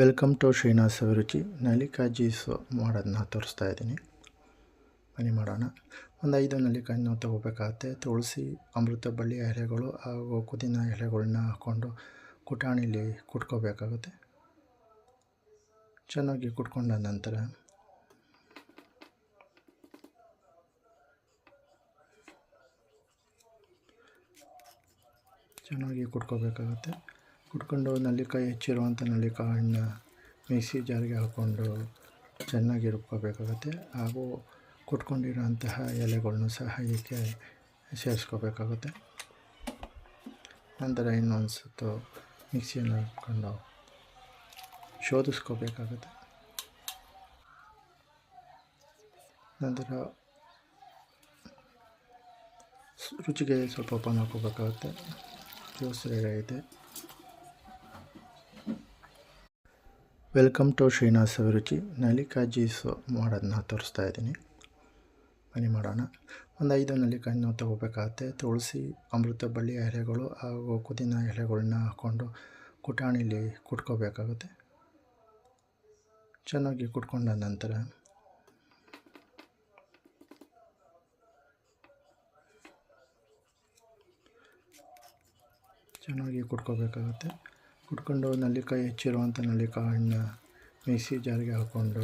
Welcome to Srinivasa ಅಭಿರುಚಿ. ನಲ್ಲಿಕಾಯಿ juice ಮಾಡೋದನ್ನ ತೋರಿಸ್ತಾ ಇದ್ದೀನಿ. ಮನೆ ಮಾಡೋಣ. ಒಂದು ಐದು ನಲ್ಲಿಕಾಯಿ ನಾವು ತೊಗೋಬೇಕಾಗತ್ತೆ. ತುಳಸಿ, ಅಮೃತ ಬಳ್ಳಿಯ ಎಲೆಗಳು ಹಾಗೂ ಕುದಿನ ಎಲೆಗಳನ್ನ ಹಾಕ್ಕೊಂಡು ಕುಟಾಣಿಲಿ ಕುಟ್ಕೋಬೇಕಾಗುತ್ತೆ. ಚೆನ್ನಾಗಿ ಕುಟ್ಕೊಂಡ ನಂತರ ಚೆನ್ನಾಗಿ ಕುಟ್ಕೋಬೇಕಾಗುತ್ತೆ. ಕುಟ್ಕೊಂಡು ನಲ್ಲಿಕಾಯಿ ಹೆಚ್ಚಿರುವಂಥ ನಲ್ಲಿಕಾಯನ್ನ ಮಿಕ್ಸಿ ಜಾರಿಗೆ ಹಾಕ್ಕೊಂಡು ಚೆನ್ನಾಗಿ ರುಬ್ಕೋಬೇಕಾಗತ್ತೆ. ಹಾಗೂ ಕುಟ್ಕೊಂಡಿರೋಂತಹ ಎಲೆಗಳನ್ನು ಸಹ ಇದಕ್ಕೆ ಸೇರಿಸ್ಕೋಬೇಕಾಗುತ್ತೆ. ನಂತರ ಇನ್ನೊಂದು ಸುತ್ತು ಮಿಕ್ಸಿಯನ್ನು ಹಾಕ್ಕೊಂಡು ಶೋಧಿಸ್ಕೋಬೇಕಾಗುತ್ತೆ. ನಂತರ ರುಚಿಗೆ ಸ್ವಲ್ಪ ಓಪನ್ ಹಾಕೋಬೇಕಾಗುತ್ತೆ juice ready welcome to Srinivasa ಅಭಿರುಚಿ ನಲಿಕಾಜೀಸು ಮಾಡೋದನ್ನ ತೋರಿಸ್ತಾ ಇದ್ದೀನಿ. ಮನೆ ಮಾಡೋಣ. ಒಂದು ಐದು ನಲ್ಲಿಕಾಯಿ ನಾವು ತೊಗೋಬೇಕಾಗತ್ತೆ. ತುಳಸಿ, ಅಮೃತ ಬಳ್ಳಿ ಎಲೆಗಳು ಹಾಗೂ ಕುದಿನ ಎಲೆಗಳನ್ನ ಹಾಕ್ಕೊಂಡು ಕುಟಾಣಿಲಿ ಕುಟ್ಕೋಬೇಕಾಗುತ್ತೆ. ಚೆನ್ನಾಗಿ ಕುಟ್ಕೊಂಡ ನಂತರ ಚೆನ್ನಾಗಿ ಕುಟ್ಕೋಬೇಕಾಗುತ್ತೆ. ಕುಟ್ಕೊಂಡು ನಲ್ಲಿಕಾಯಿ ಹೆಚ್ಚಿರುವಂಥ ನಲ್ಲಿಕಾಯನ್ನ ಮಿಕ್ಸಿ ಜಾರಿಗೆ ಹಾಕ್ಕೊಂಡು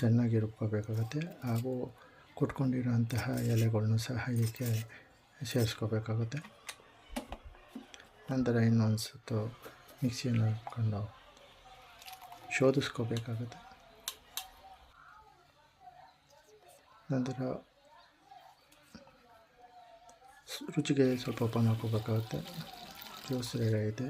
ಚೆನ್ನಾಗಿ ರುಬ್ಕೋಬೇಕಾಗುತ್ತೆ. ಹಾಗೂ ಕುಟ್ಕೊಂಡಿರೋಂತಹ ಎಲೆಗಳನ್ನು ಸಹ ಇದಕ್ಕೆ ಸೇರಿಸ್ಕೋಬೇಕಾಗುತ್ತೆ. ನಂತರ ಇನ್ನೊಂದು ಸುತ್ತು ಮಿಕ್ಸಿಯನ್ನು ಹಾಕ್ಕೊಂಡು ಶೋಧಿಸ್ಕೋಬೇಕಾಗುತ್ತೆ. ನಂತರ ರುಚಿಗೆ ಸ್ವಲ್ಪ ಉಪ್ಪನ್ನು ಹಾಕೋಬೇಕಾಗುತ್ತೆ ಜ್ಯೂಸ್ ರೆಡಿ ಆಗಿದೆ